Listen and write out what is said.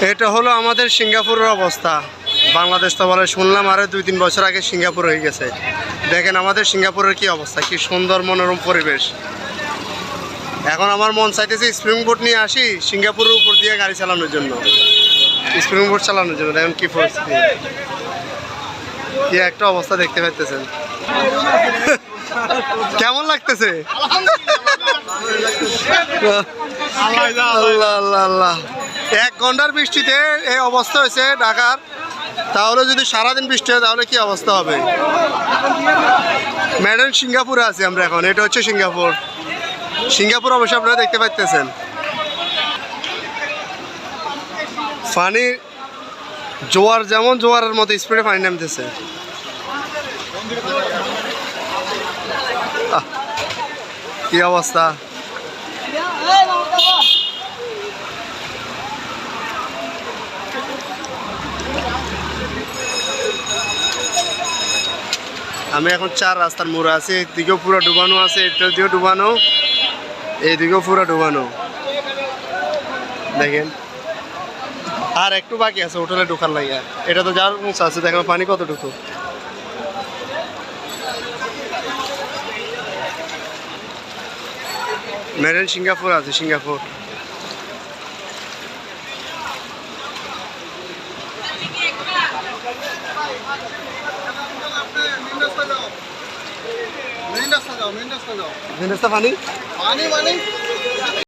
এটা হলো আমাদের সিঙ্গাপুরের অবস্থা। বাংলাদেশ তো বলে শুনলাম আরে দুই তিন বছর আগে সিঙ্গাপুর হয়ে গেছে। দেখেন আমাদের সিঙ্গাপুরের কি অবস্থা কি সুন্দর মনোরম পরিবেশ। এখন আমার মন চাইতেছে স্প্রিং বোট নিয়ে আসি সিঙ্গাপুরের উপর দিয়ে গাড়ি চালানোর জন্য। স্প্রিং বোট চালানোর জন্য দেখুন কি পরিস্থিতি। কি একটা অবস্থা দেখতে পাইতেছেন। কেমন লাগতেছে। আল্লাহ আল্লাহ আল্লাহ। এক ঘণ্টার বৃষ্টিতে এই অবস্থা হয়েছে ঢাকার। তাহলে যদি সারাদিন বৃষ্টি হয়, তাহলে কি অবস্থা হবে? ম্যাডাম সিঙ্গাপুরে আছি আমরা এখন। এটা হচ্ছে সিঙ্গাপুর। সিঙ্গাপুর অবশ্য আপনারা দেখতে পাচ্তেছেন পানি জোয়ার যেমন জোয়ারের মতো স্পিডে পানি নামতেছে। কি অবস্থা? আমি এখন চার রাস্তার মোড়ে আছি, এদিকেও পুরো ডুবানো আছে এটা দিকেও ডুবানো এইদিকেও পুরো ডুবানো। দেখেন। আর একটু বাকি আছে হোটেলে ঢোকার লাগে এটা তো যার উঁচা আছে, দেখেন পানি কতটুকু। মেরেন সিঙ্গাপুর আছে, সিঙ্গাপুর। মেন রাস্তা যাও মেন পানি? পানি মানে?